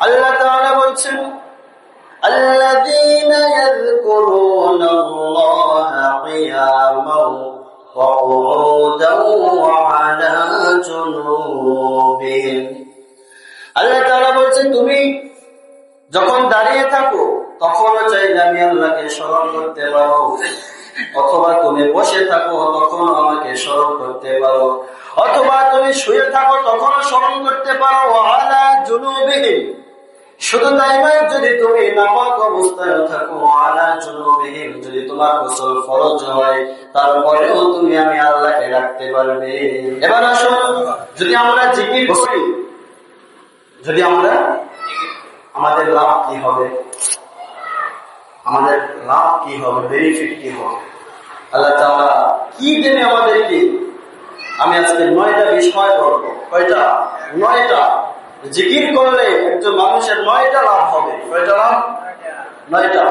আল্লাহ তাআলা বলছেন الذين يذكرون الله قياما وقعودا وعلى جنوبهم আল্লাহ তাআলা বলছেন তুমি যখন দাঁড়িয়ে থাকো তখনও চাইলে আমি আল্লাহকে স্মরণ করতে পারো অথবা তুমি বসে থাকো তখন আমাকে স্মরণ করতে পারো অথবা তুমি শুয়ে থাকো তখনও স্মরণ করতে পারো আলা জুনুবিহীন শুধু তাই নয়, যদি তুমি নাপাক অবস্থায় থাকো, আলা জুনুবিহীন যদি তোমার গোসল ফরজ হয়, তারপরেও তুমি আমি আল্লাহকে রাখতে পারবে। এবার আসো, যদি আমরা জিকির করি, যদি আমরা, আমাদের লাভ কি হবে? আমাদের লাভ কি হবে? বেনিফিট কি হবে? আল্লাহ তাআলা কি দেবে আমাদেরকে? আমি আজকে নয়টা বিষয় বলব। কয়টা? নয়টা। জিকির করলে একজন মানুষের নয়টা লাভ হবে। কয়টা লাভ? নয়টা।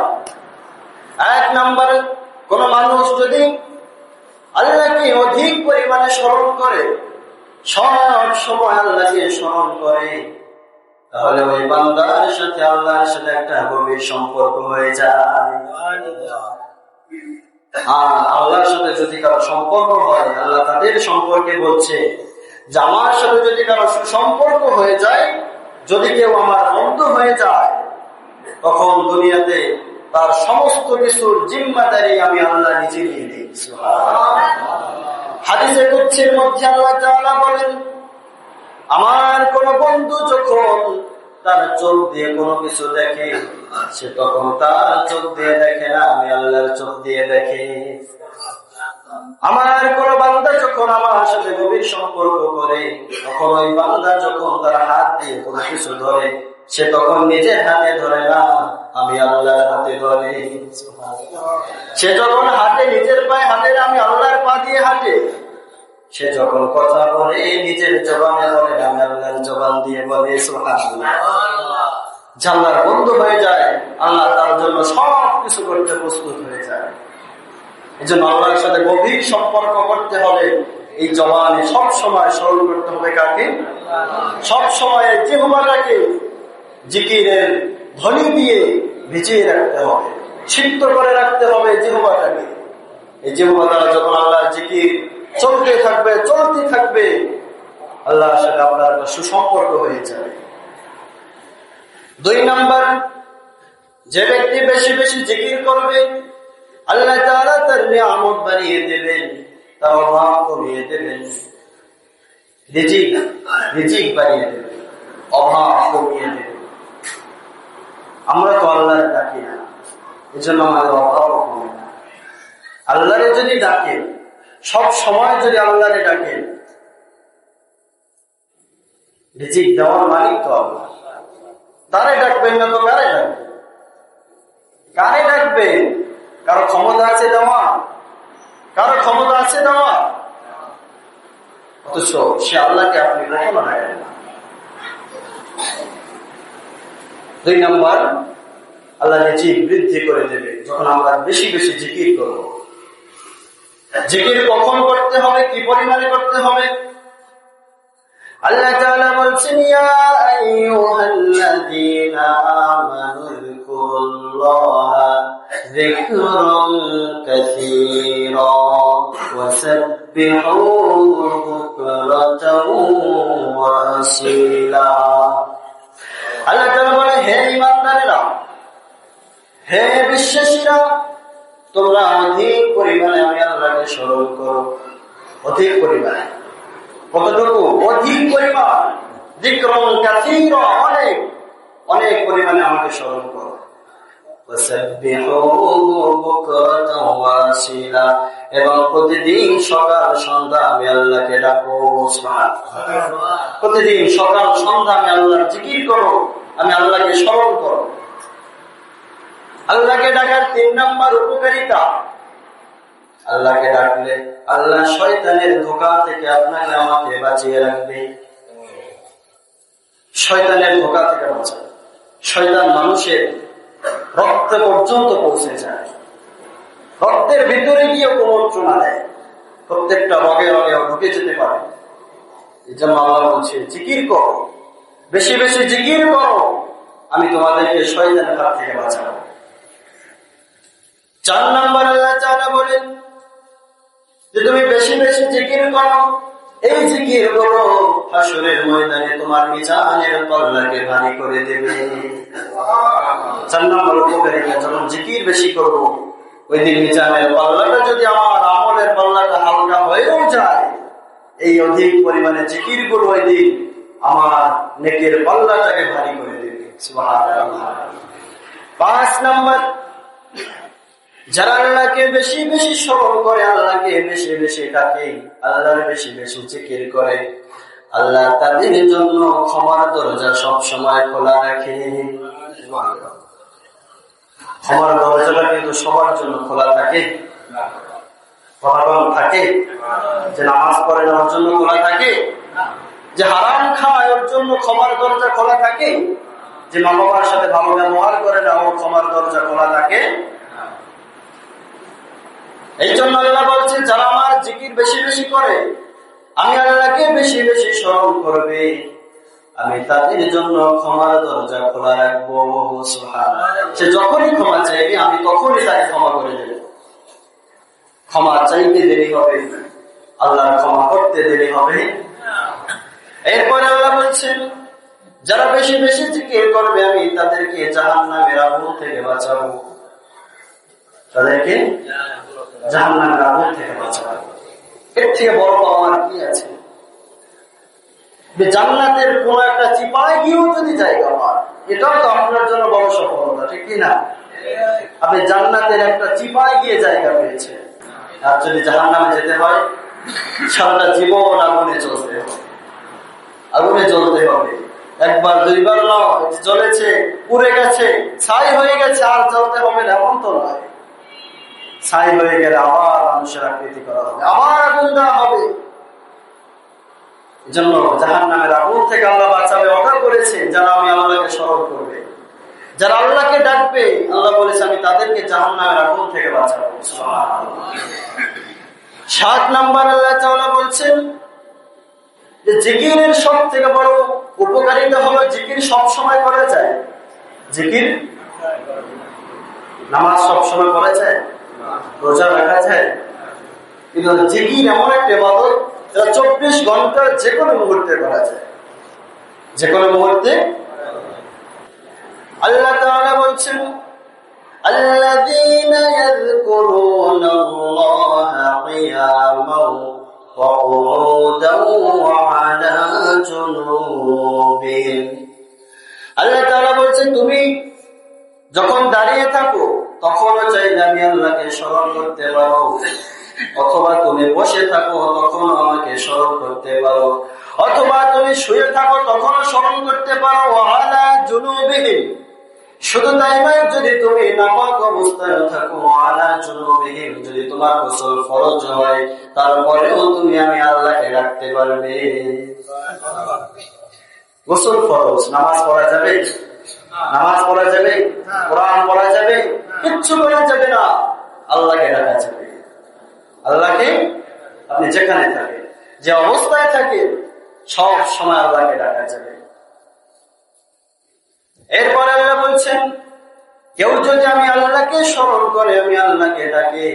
এক নম্বরে, কোন মানুষ যদি আল্লাহকে অধিক পরিমাণে স্মরণ করে, সব সময় আল্লাহকে স্মরণ করে, তাহলে ওই বান্দার সাথে আল্লাহর সাথে একটা গভীর সম্পর্ক হয়ে যায়। আর আল্লাহর সাথে যদি কারও সম্পর্ক হয়, আল্লাহ তাদের সম্পর্কে বলছে যে আমার সাথে যদি কারও সুসম্পর্ক হয়ে যায়, যদি কেউ আমার বন্ধু হয়ে যায়, তখন দুনিয়াতে তার সমস্ত কিছুর জিম্মাদারি আমি আল্লাহ নিজে নিয়ে দিই হাদিসে কুচ্ছের মধ্যে আল্লাহ তাআলা বলেন, আমার কোন বন্ধু যখন তার চোখ দিয়ে কোনো কিছু দেখে, সে তখন তার চোখ দিয়ে দেখে না, আমি আল্লাহর চোখ দিয়ে দেখে। আমার কোন বান্দা যখন আমার সাথে গভীর সম্পর্ক করে, তখন ওই বান্দা যখন তার হাত দিয়ে কোনো কিছু ধরে, সে তখন নিজের হাতে ধরে না, আমি আল্লাহর হাতে ধরে। সে যখন হাতে নিজের পায়ে হাতে আমি আল্লাহর পা দিয়ে হাঁটে। সে যখন কথা বলে, নিজের জবানে বলে, আমি আল্লাহর জবান দিয়ে বলে জানলার বন্ধ হয়ে যায়, আল্লাহ তার জন্য সব কিছু করতে প্রস্তুত হয়ে যায়। আল্লাহর সাথে গভীর সম্পর্ক করতে হবে। এই জবানে সব স্মরণ করতে হবে কাকে? সব সময় জিহবাটাকে জিকিরের ধ্বনি দিয়ে ভিজিয়ে রাখতে হবে। সিদ্ধ করে রাখতে হবে জিহবাটাকে। এই জিহবা দ্বারা যখন আল্লাহর জিকির চলতে থাকবে চলতে থাকবে, আল্লাহর সাথে আপনার সুসম্পর্ক হয়ে যাবে। দুই নাম্বার, যে ব্যক্তি বেশি বেশি জিকির করবে আল্লাহ তাআলা তার নিয়ামত বাড়িয়ে দেবেন, তার অভাব কমিয়ে দেবেন। রিজিক রিজিক দেবেন, অভাব কমিয়ে দেবেন। আমরা তো আল্লাহর ডাকি না এই জন্য আমাদের অভাবও কমে না। যদি ডাকেন, সব সময় যদি আল্লাহরে ডাকেন, রিজিক দেওয়ার মালিক তো আল্লাহ। তারে ডাকবেন না তো কারে ডাকবেন? কারে ডাকবেন? কারও ক্ষমতা আছে দেওয়া কারও ক্ষমতা আছে দেওয়া অথচ সে আল্লাহকে আপনি কখনো না দুই নম্বর, আল্লাহ রিজিক বৃদ্ধি করে দেবে। যখন আমরা বেশি বেশি জিকির করব। জিকির কখন করতে হবে? কি পরিমাণে করতে হবে? আল্লাহ তাআলা বলছেন, ইয়া আইয়ুহাল্লাযীনা আমানু যিকুরুল্লাহা যিকরান কাসীরা ওয়াসাব্বিহুহু বুকরাতাও ওয়া আল্লাহ তাআলা বলে, হে ঈমানদারেরা, হে বিশ্বাসীরা, তোমরা অধিক পরিমাণে আমি আল্লাহকে স্মরণ করো। অধিক পরিমাণে। কতটুকু? অধিক পরিমাণ। বিক্রম কাথির অনেক। অনেক পরিমাণে আমাকে স্মরণ করো। এবং প্রতিদিন সকাল, সন্ধ্যা আমি আল্লাহকে ডাকো প্রতিদিন সকাল, সন্ধ্যা আমি আল্লাহ জিকির করো আমি আল্লাহকে স্মরণ করো আল্লাহকে ডাকার তিন নম্বর উপকারিতা। আল্লাহকে ডাকলে আল্লাহ শয়তানের ধোকা থেকে আপনাকে আমাকে বাঁচিয়ে রাখবে। শয়তানের ধোকা থেকে বাঁচাবে। শয়তান মানুষের রক্ত পর্যন্ত পৌঁছে যায়। রক্তের ভিতরে গিয়ে কুমন্ত্রণা দেয়। প্রত্যেকটা রগে রগে ঢুকে যেতে পারে। এই জন্য আল্লাহ বলছে, জিকির করো। বেশি বেশি জিকির করো। আমি তোমাদেরকে শয়তানের হাত থেকে বাঁচাবো। চার নম্বর আল্লাহ বলেন যে, তুমি বেশি বেশি জিকির করো। এই জিকির করো হাসরের ময়দানে তোমার মিজানের পাল্লাকে ভারী করে দেবে। চার নম্বর যখন জিকির বেশি করব, ওই দিন মিজানের পাল্লাটা যদি আমার আমলের পাল্লাটা হালকা হয়েও যায়, এই অধিক পরিমাণে জিকিরগুলো ওই দিন আমার নেকের পাল্লাটাকে ভারী করে দেবে। পাঁচ নম্বর যারা আল্লাহকে বেশি বেশি স্মরণ করে, আল্লাহকে বেশি বেশি ডাকে, আল্লাহর বেশি বেশি জিকির করে, আল্লাহ তাদের জন্য ক্ষমার দরজা সব সময় খোলা রাখে। ক্ষমার দরজাটা কিন্তু সবার জন্য খোলা থাকে। থাকে। যে নামাজ পড়ে নেওয়ার জন্য খোলা থাকে। যে হারাম খায় ওর জন্য ক্ষমার দরজা খোলা থাকে। যে মা বাবার সাথে ভালো ব্যবহার করে না ওর ক্ষমার দরজা খোলা থাকে। এই জন্য আল্লাহ বলছে যারা আমার জিকির বেশি বেশি করে আমি আল্লাহকে বেশি বেশি স্মরণ করবে। আমি তাদের জন্য ক্ষমার দরজা খোলা রাখব। সে যখনই ক্ষমা চাইবে আমি তখনই তাকে ক্ষমা করে দেব। ক্ষমা চাইতে দেরি হবে আল্লাহর ক্ষমা করতে দেরি হবে এরপরে আল্লাহ বলছেন যারা বেশি বেশি জিকির করবে আমি তাদেরকে জাহান নামের আগুন থেকে বাঁচাবো। তাদেরকে জান্নাতের কোন একটা চিপায় গিয়েও যদি জায়গা পান এটাও তো আপনার জন্য বড় সফলতা, ঠিক না? আপনি জান্নাতের একটা চিপায় গিয়ে জায়গা পেয়েছে আর যদি জাহান নামে যেতে হয়, সারাটা জীবন আগুনে চলতে হবে। আগুনে জ্বলতে হবে। একবার, দুইবার নয় জ্বলেছে পুড়ে গেছে, ছাই হয়ে গেছে, আর জ্বলতে হবে না, এমন তো নয়। ছাই হয়ে গেলে আবার মানুষের আকৃতি করা হবে, আবার আগুন দেওয়া হবে। জন্য জাহান নামের আগুন থেকে আল্লাহ বাঁচাবে অর্ডার করেছে, যারা আমি আল্লাহকে স্মরণ করবে। যারা আল্লাহকে ডাকবে, আল্লাহ বলেছে, আমি তাদেরকে জাহান নামের আগুন থেকে বাঁচাবো। সাত নাম্বার আল্লাহ চাওলা বলছেন যে, জিকিরের সব থেকে বড় উপকারিতা হলো জিকির সব সময় করা যায়। জিকির? নামাজ সব সময় করা যায়? রোজা রাখা যায় কিন্তু জিকির এমন একটা বাদল যারা চব্বিশ ঘন্টা যে কোনো মুহূর্তে করা যায় যে কোনো মুহূর্তে আল্লাহ তাআলা বলছেন الذين يذكرون الله قياما وقعودا وعلى جنوبهم আল্লাহ তাআলা বলছেন তুমি যখন দাঁড়িয়ে থাকো তখনও চাইলে আমি আল্লাহকে স্মরণ করতে পারো। অথবা তুমি বসে থাকো তখন আমাকে স্মরণ করতে পারো। অথবা তুমি শুয়ে থাকো তখনও স্মরণ করতে পারো। আলা জুনুবিহীন শুধু তাই নয় যদি তুমি নাপাক অবস্থায় থাকো আলা জুনুবিহীন যদি তোমার গোসল ফরজ হয় তারপরেও তুমি আমি আল্লাহকে রাখতে পারবে। গোসল ফরজ নামাজ পড়া যাবে? নামাজ পড়া যাবে, কোরআন পড়া যাবে, কিচ্ছু করা যাবে না। আল্লাহকে রাখা যাবে। আল্লাহকে আপনি যেখানে থাকেন, যে অবস্থায় থাকে সব সময় আল্লাহকে ডাকা যাবে। এরপরে আল্লাহ বলছেন, কেউ যদি আমি আল্লাহকে স্মরণ করে, আমি আল্লাহকে ডাকে,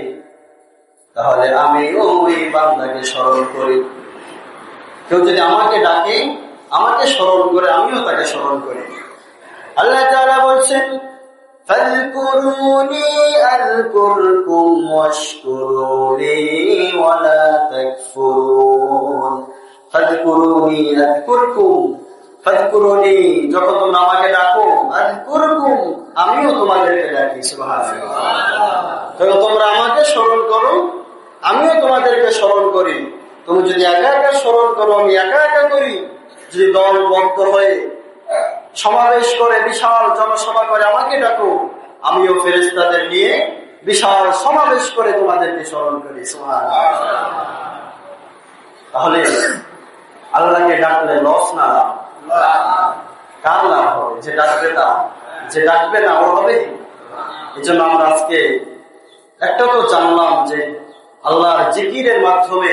তাহলে আমিও ওই বান্দাকে স্মরণ করি। কেউ যদি আমাকে ডাকে, আমাকে স্মরণ করে, আমিও তাকে স্মরণ করি। আল্লাহ তাআলা বলছেন فاذكروني أذكركم واشكروا لي ولا تكفرون فاذكروني أذكركم ফাদকুরুনি যখন তোমরা আমাকে ডাকো আযকুরকুম আমিও তোমাদেরকে ডাকি সুবহানাল্লাহ তবে তোমরা আমাকে স্মরণ করো আমিও তোমাদেরকে স্মরণ করি তুমি যদি একা একা স্মরণ করো আমি একা একা করি যদি দল বদ্ধ হয়ে সমাবেশ করে, বিশাল জনসভা করে, আমাকে ডাকো। আমিও ফেরেস্তাদের নিয়ে বিশাল সমাবেশ করে তোমাদেরকে স্মরণ করি। তাহলে আল্লাহকে ডাকলে লস না কার লাভ হবে? যে ডাকবে তা। যে ডাকবে না, ওর হবে এই জন্য আমরা আজকে একটা তো জানলাম যে আল্লাহর জিকিরের মাধ্যমে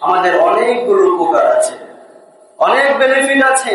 আমাদের অনেকগুলো উপকার আছে। অনেক বেনিফিট আছে।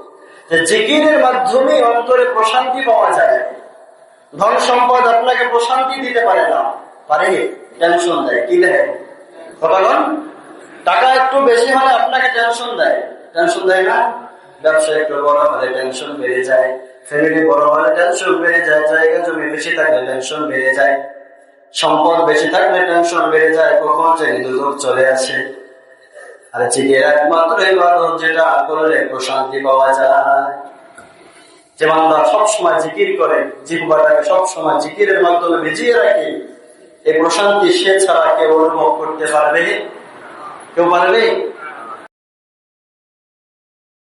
জিকিরের মাধ্যমে অন্তরে প্রশান্তি পাওয়া যায়। ধন সম্পদ আপনাকে প্রশান্তি দিতে পারে না। পারে? টেনশন দেয়। কি দেয়? টাকা একটু বেশি হলে আপনাকে টেনশন দেয়। টেনশন দেয় না? ব্যবসা একটু বড় হলে টেনশন বেড়ে যায়। ফ্যামিলি বড় হলে টেনশন বেড়ে যায়। জায়গা জমি বেশি থাকলে টেনশন বেড়ে যায়। সম্পদ বেশি থাকলে টেনশন বেড়ে যায়। কখন যে চলে আসে। আর চিকের একমাত্র ইবাদত যেটা করলে প্রশান্তি পাওয়া যায়। যে বান্দা সবসময় জিকির করে, জিহ্বাটাকে সবসময় জিকিরের মাধ্যমে ভিজিয়ে রাখে, এই প্রশান্তি সে ছাড়া কেউ অনুভব করতে পারবে কেউ পারবে?